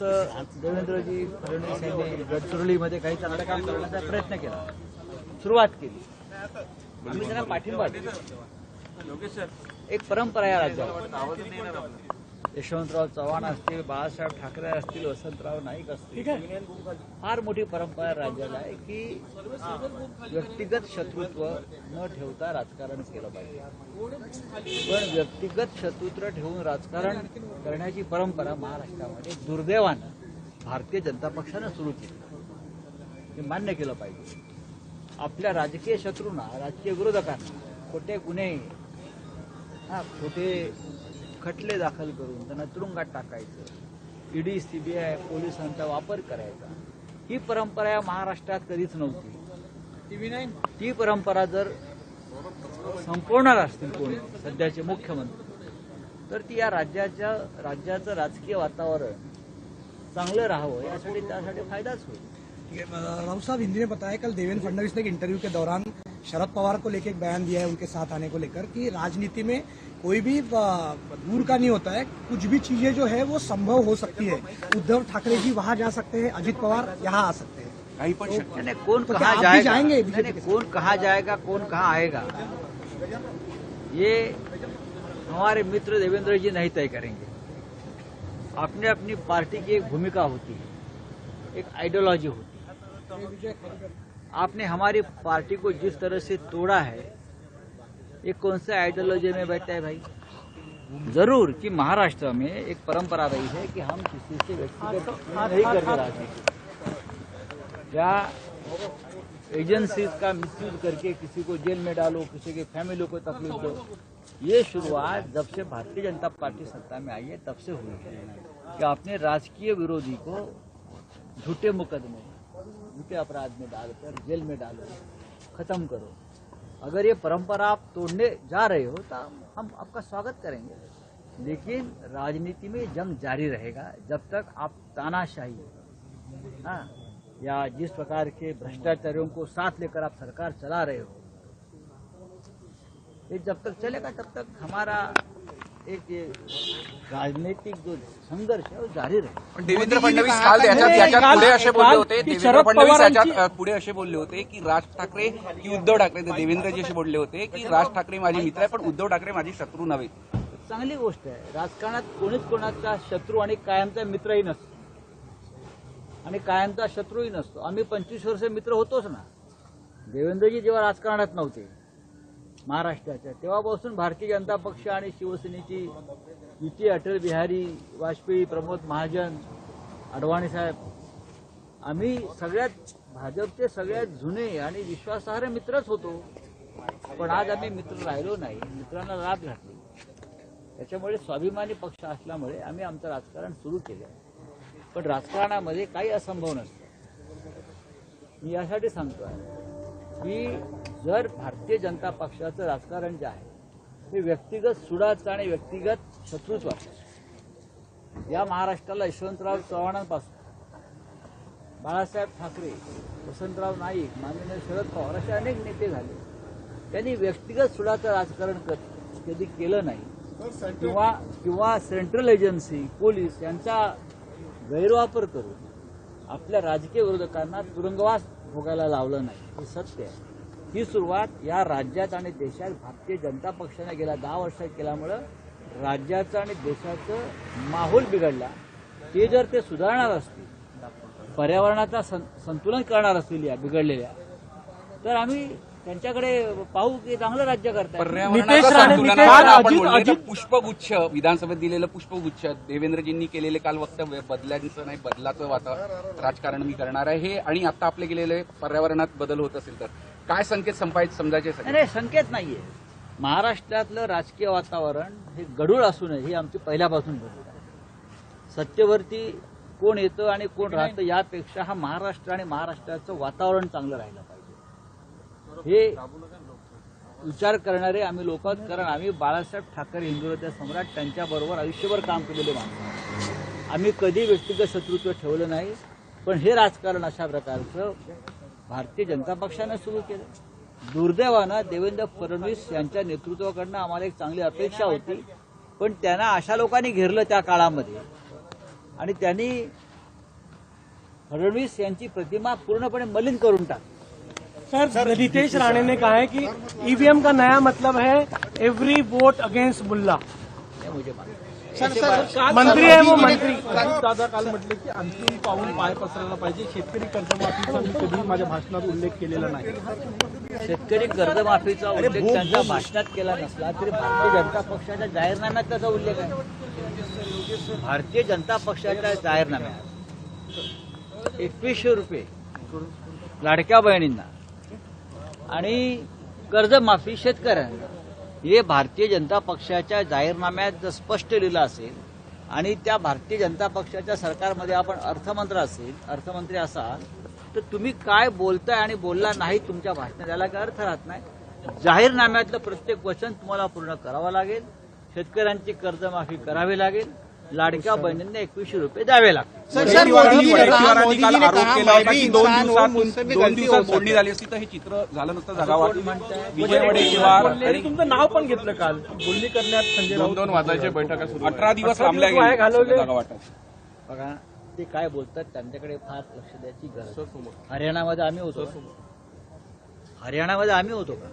जसं देवेंद्रजी फडणवीस यांनी गडचिरोलीमध्ये काही चांगलं काम करण्याचा प्रयत्न केला. सुरुवात केली. आम्ही त्यांना पाठिंबा एक परंपरा आहे या राज्यात. यशवंतराव चव्हाण असतील बाळासाहेब ठाकरे असतील वसंतराव नाईक असतील. फार मोठी परंपरा राज्याला आहे की व्यक्तिगत शत्रुत्व न ठेवता राजकारण केलं पाहिजे. पण व्यक्तिगत शत्रुत्व ठेवून राजकारण करण्याची परंपरा महाराष्ट्रामध्ये दुर्दैवानं भारतीय जनता पक्षानं सुरू केली. हे मान्य केलं पाहिजे. आपल्या राजकीय शत्रूंना राजकीय विरोधकांना खोटे गुन्हे हा खोटे खटले दाखल करून त्यांना तुरुंगात टाकायचं. ईडी सीबीआय पोलिसांचा वापर करायचा. ही परंपरा या महाराष्ट्रात कधीच नव्हती. ती परंपरा जर संपवणार असतील कोणी सध्याचे मुख्यमंत्री तर ती या राज्याच्या राज्याचं राजकीय वातावरण चांगलं राहावं यासाठी त्यासाठी फायदाच होईल. राहुल साहब हिंदी में बताया कल देवेंद्र फडणवीस ने एक इंटरव्यू के दौरान शरद पवार को लेकर एक बयान दिया है उनके साथ आने को लेकर कि राजनीति में कोई भी दूर का नहीं होता है। कुछ भी चीज़ें जो है वो संभव हो सकती है। उद्धव ठाकरे जी वहाँ जा सकते हैं अजित पवार यहाँ आ सकते हैं। काही पण शक्य नहीं, नहीं, कौन तो कहा जाएगा? जाएँगे नहीं, नहीं, कौन कहा जाएगा कौन कहाँ आएगा? ये हमारे मित्र देवेंद्र जी नहीं तय करेंगे। अपने अपनी पार्टी की एक भूमिका होती है एक आइडियोलॉजी होती है। आपने हमारी पार्टी को जिस तरह से तोड़ा है ये कौन सा आइडियोलॉजी में बैठता है भाई? ज़रूर कि महाराष्ट्र में एक परंपरा रही है कि हम किसी से व्यक्तिगत नहीं करते राजनीति या एजेंसीज का मिसयूज करके किसी को जेल में डालो किसी के फैमिली को तकलीफ़ दो ये शुरुआत जब से भारतीय जनता पार्टी सत्ता में आई है तब से हुई है। कि आपने राजकीय विरोधी को झूठे मुकदमे झूठे अपराध में डालकर जेल में डालो, खत्म करो। अगर ये परंपरा आप तोड़ने जा रहे हो तो हम आपका स्वागत करेंगे। लेकिन राजनीति में जंग जारी रहेगा जब तक आप तानाशाही हाँ या जिस प्रकार के भ्रष्टाचारियों को साथ लेकर आप सरकार चला रहे हो, ये जब तक चलेगा तब तक हमारा एक राजनीतिक जो संघर्ष है वो जारी पण देवेंद्र फडणवीस काल याच्यात याच्यात पुढे असे बोलले होते देवेंद्र फडणवीस याच्यात पुढे असे बोलले होते की राज ठाकरे की उद्धव ठाकरे ते देवेंद्रजी असे बोलले होते की राज ठाकरे माझे मित्र आहे पण उद्धव ठाकरे माझे शत्रू नव्हे. चांगली गोष्ट आहे. राजकारणात कोणीच कोणाचा शत्रू आणि कायमचा मित्रही नसतो. आणि कायमचा शत्रूही नसतो. आम्ही पंचवीस वर्ष मित्र होतोच ना. देवेंद्रजी जेव्हा राजकारणात नव्हते महाराष्ट्राच्या. तेव्हापासून भारतीय जनता पक्ष आणि शिवसेनेची युती अटल बिहारी वाजपेयी प्रमोद महाजन अडवाणी साहेब. आम्ही सगळ्यात भाजपचे सगळ्यात जुने आणि विश्वासार्ह मित्रच होतो. पण आज आम्ही मित्र राहिलो नाही. मित्रांना लाभ घातली. त्याच्यामुळे स्वाभिमानी पक्ष असल्यामुळे आम्ही आमचं राजकारण सुरू केलं. आहे पण राजकारणामध्ये काही असंभव नसतं. मी यासाठी सांगतो आहे की जर भारतीय जनता पक्षाचं राजकारण जे आहे ते व्यक्तिगत सुडाचं आणि व्यक्तिगत शत्रुत्वाचं या महाराष्ट्राला यशवंतराव चव्हाणांपासून बाळासाहेब ठाकरे वसंतराव नाईक माननीय शरद पवार असे अनेक नेते झाले. त्यांनी व्यक्तिगत सुडाचं राजकारण कधी केलं नाही. किंवा किंवा सेंट्रल एजन्सी पोलीस यांचा गैरवापर करून आपल्या राजकीय विरोधकांना तुरुंगवास भोगायला लावलं नाही. हे सत्य आहे. ही सुरुवात या राज्यात आणि देशात भारतीय जनता पक्षाने गेल्या दहा वर्षात केल्यामुळं राज्याचं आणि देशाचं माहोल बिघडला. ते जर ते सुधारणार असतील पर्यावरणाचा सं- संतुलन करणार असतील या बिघडलेल्या तर आम्ही त्यांच्याकडे पाहू की चांगलं राज्य करतात पुष्पगुच्छ विधानसभेत दिलेलं पुष्पगुच्छ देवेंद्रजींनी केलेले काल वक्तव्य बदलांचं नाही बदलाचं वातावरण राजकारण मी करणार आहे. हे आणि आता आपले गेलेले पर्यावरणात बदल होत असेल तर. काय संकेत संपायचे समजायचे नाही, संकेत नाहीये. महाराष्ट्रातलं राजकीय वातावरण हे गढूळ असू नये ही आमची पहिल्यापासून भूमिका आहे. सत्तेवरती कोण येतं आणि कोण राहतं यापेक्षा हा महाराष्ट्र आणि महाराष्ट्राचं वातावरण चांगलं राहिलं पाहिजे. हे विचार करणारे आम्ही लोक आहोत, कारण आम्ही बाळासाहेब ठाकरे हिंदुत्व सम्राट त्यांच्याबरोबर आयुष्यभर काम केलेले माणसं आम्ही कधी व्यक्तिगत शत्रुत्व ठेवलं नाही पण हे राजकारण अशा प्रकारचं भारतीय जनता पक्षानं सुरू केलं. दुर्दैवानं देवेंद्र फडणवीस यांच्या नेतृत्वाकडनं आम्हाला एक चांगली अपेक्षा होती पण त्यांना अशा लोकांनी घेरलं त्या काळामध्ये. आणि त्यांनी फडणवीस यांची प्रतिमा पूर्णपणे मलिन करून टाक सर रितेश राणे ने कहा है कि ईवीएम का नया मतलब है एवरी वोट अगेंस्ट मुल्ला हे मुझे मालूम. मंत्री है वो मंत्री। दादा काल म्हटले की अंतिम पाऊल पाय पसरायला पाहिजे. शेतकरी कर्जमाफीचा मी कधी माझ्या भाषणात उल्लेख केलेला नाही. शेतकरी कर्जमाफीचा उल्लेख त्यांच्या भाषणात केला नसला तरी भारतीय जनता पक्षाच्या जाहीरनाम्यात त्याचा उल्लेख आहे. भारतीय जनता पक्षाच्या जाहीरनाम्यात एकवीसशे रुपये लाडक्या बहिणींना आणि कर्जमाफी शेतकऱ्यांना. हे भारतीय जनता पक्षाच्या जाहीरनाम्यात जर स्पष्ट लिहिलं असेल आणि त्या भारतीय जनता पक्षाच्या सरकारमध्ये आपण अर्थमंत्री असेल अर्थमंत्री असाल तर तुम्ही काय बोलताय आणि बोलला नाही तुमच्या भाषणात याला काय अर्थ राहत नाही. जाहीरनाम्यातलं प्रत्येक वचन तुम्हाला पूर्ण करावं लागेल. शेतकऱ्यांची कर्जमाफी करावी लागेल. लाडक्या बहिणींना एकवीसशे रुपये द्यावे बोलणी झाली असती तर हे चित्र झालं नसतं जगावा कोण म्हणताय? विजय वडेट्टीवार त्यांनी आणि तुमचं नाव पण घेतलं काल. बोलणी करण्यात संजय दोन राऊत दोन वाजायच्या बैठका सुरू अठरा दिवस गेल्या घालवले. बघा ते काय बोलतात त्यांच्याकडे फार लक्ष द्यायची गरज. हरियाणामध्ये आम्ही होतो? हरियाणामध्ये आम्ही होतो. का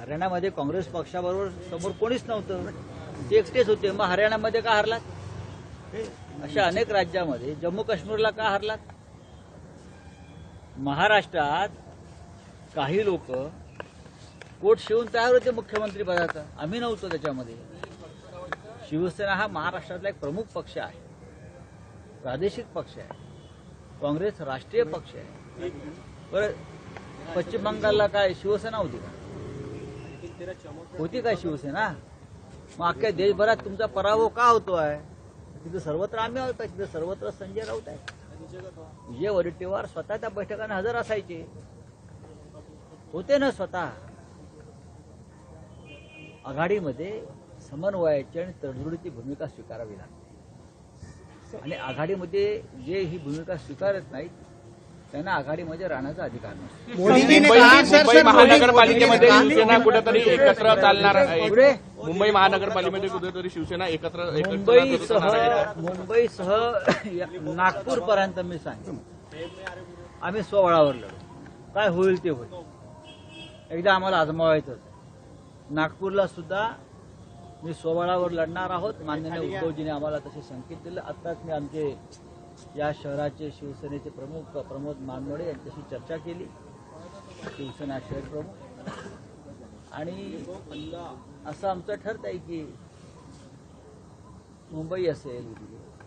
हरियाणामध्ये काँग्रेस पक्षाबरोबर समोर कोणीच नव्हतं. ते एकटेच होते. मग हरियाणामध्ये का हरलात? अशा अनेक राज्यामध्ये. जम्मू काश्मीरला का हरलात? महाराष्ट्रात काही लोक कोट शिवून तयार होते मुख्यमंत्री पदाचा. आम्ही नव्हतो त्याच्यामध्ये. शिवसेना हा महाराष्ट्रातला एक प्रमुख पक्ष आहे. प्रादेशिक पक्ष आहे. काँग्रेस राष्ट्रीय पक्ष आहे. बरं पश्चिम बंगालला काय शिवसेना होती का? होती काय शिवसेना? मग अख्ख्या देशभरात तुमचा पराभव का होतो आहे तिथे सर्वत्र आम्ही आहोत तिथं तिथे सर्वत्र संजय राऊत आहे विजय वडेट्टीवार स्वतः त्या बैठकांना हजर असायचे. होते ना स्वतः. आघाडीमध्ये समन्वयाची आणि तडजोडीची भूमिका स्वीकारावी लागते. आणि आघाडीमध्ये जे ही भूमिका स्वीकारत नाहीत त्यांना आघाडीमध्ये राहण्याचा अधिकार नसतो. मोदी जी ने मुंबई महानगरपालिकेमध्ये शिवसेना कुठेतरी एकत्र चालणार आहे. पुढे? मुंबई महानगरपालिकेमध्ये कुठेतरी शिवसेना एकत्र एकत्र मुंबईसह. मुंबईसह नागपूर पर्यंत मी सांगतो. आम्ही सोहळावर लढू. काय होईल ते होईल. एकदा आम्हाला आजमावायचं नागपूरला सुद्धा मी सोहळावर लढणार आहोत. माननीय उद्धवजीने आम्हाला तसे संकेत दिले. आत्ताच मी आमचे या शहराचे शिवसेनेचे प्रमुख प्रमोद मानमोडे यांच्याशी चर्चा केली. शिवसेना शहर प्रमुख. आणि असं आमचं ठरत आहे की मुंबई असेल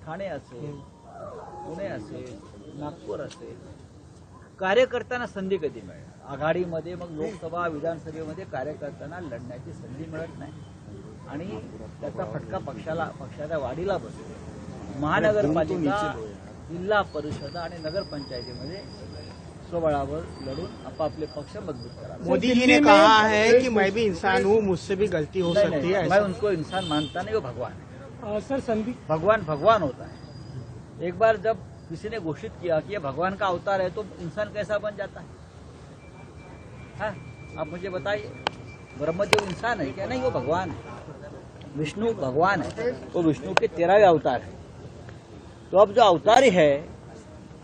ठाणे असेल पुणे असेल नागपूर असेल कार्यकर्त्यांना संधी कधी मिळेल आघाडीमध्ये मग लोकसभा विधानसभेमध्ये कार्यकर्त्यांना लढण्याची संधी मिळत नाही. आणि त्याचा फटका पक्षाला पक्षाच्या वाढीला बसतो. महानगरपालिका जिल्हा परिषद आणि नगरपंचायतीमध्ये स्वबळावर लढून आपापले पक्ष मज़बूत करा मोदी जी ने कहा है कि मैं भी इंसान हूँ मुझसे भी गलती हो नहीं, सकती है मैं उनको इंसान मानता नहीं वो भगवान है। सर संदीप भगवान भगवान होता है। एक बार जब किसी ने घोषित किया कि ये भगवान का अवतार है तो इंसान कैसा बन जाता है? हाँ आप मुझे बताइए ब्रह्मदेव इंसान है क्या? नहीं वो भगवान है। विष्णु भगवान है। वो विष्णु के तेरहवें अवतार है। तो अब जो अवतारी है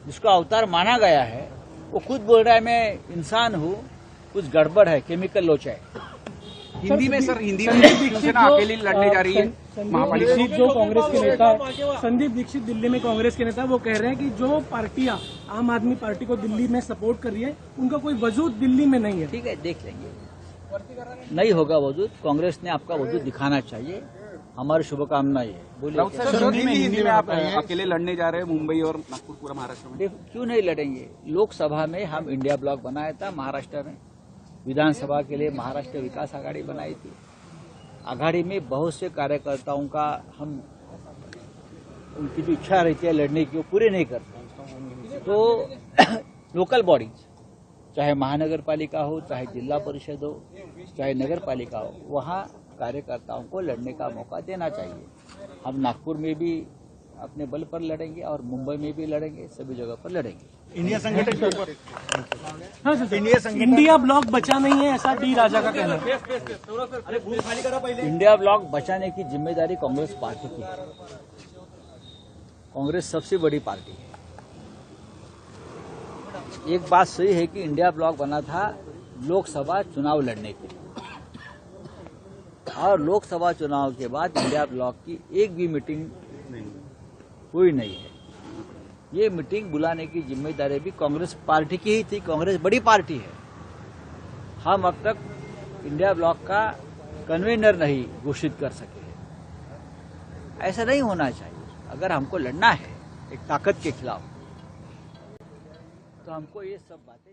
जिसको अवतार माना गया है वो खुद बोल रहा है मैं इंसान हूँ कुछ गड़बड़ है केमिकल लोचा है। हिंदी में सर हिंदी में शिवसेना अकेली लड़ने जा रही है महापालिका। जो कांग्रेस के नेता संदीप दीक्षित दिल्ली में कांग्रेस के नेता वो कह रहे हैं कि जो पार्टियाँ आम आदमी पार्टी को दिल्ली में सपोर्ट कर रही है उनका कोई वजूद दिल्ली में नहीं है। ठीक है देख लेंगे। नहीं होगा वजूद कांग्रेस ने आपका वजूद दिखाना चाहिए। हमारी शुभकामना ये बोलिए हिंदी में आप अकेले लड़ने जा रहे हैं मुंबई और नागपुर पूरा महाराष्ट्र में। क्यों नहीं लड़ेंगे? लोकसभा में हम इंडिया ब्लॉक बनाया था महाराष्ट्र में। विधानसभा के लिए महाराष्ट्र विकास आघाड़ी बनाई थी। आघाड़ी में बहुत से कार्यकर्ताओं का हम उनकी जो इच्छा रहती है लड़ने की वो पूरे नहीं करते। तो लोकल बॉडीज चाहे महानगर पालिका हो चाहे जिला परिषद हो चाहे नगर पालिका हो वहाँ कार्यकर्ताओं को लड़ने का मौका देना चाहिए। हम नागपुर में भी अपने बल पर लड़ेंगे और मुंबई में भी लड़ेंगे सभी जगह पर लड़ेंगे। इंडिया संगठन के ऊपर। हाँ सर इंडिया ब्लॉक बचा नहीं है ऐसा डी राजा का कहना है। इंडिया ब्लॉक बचाने की ज़िम्मेदारी कांग्रेस पार्टी की है। कांग्रेस सबसे बड़ी पार्टी है। एक बात सही है कि इंडिया ब्लॉक बना था लोकसभा चुनाव लड़ने के लिए। और लोकसभा चुनाव के बाद इंडिया ब्लॉक की एक भी मीटिंग हुई नहीं है। ये मीटिंग बुलाने की ज़िम्मेदारी भी कांग्रेस पार्टी की ही थी। कांग्रेस बड़ी पार्टी है। हम अब तक इंडिया ब्लॉक का कन्वीनर नहीं घोषित कर सके ऐसा नहीं होना चाहिए। अगर हमको लड़ना है एक ताकत के खिलाफ तो हमको ये सब बातें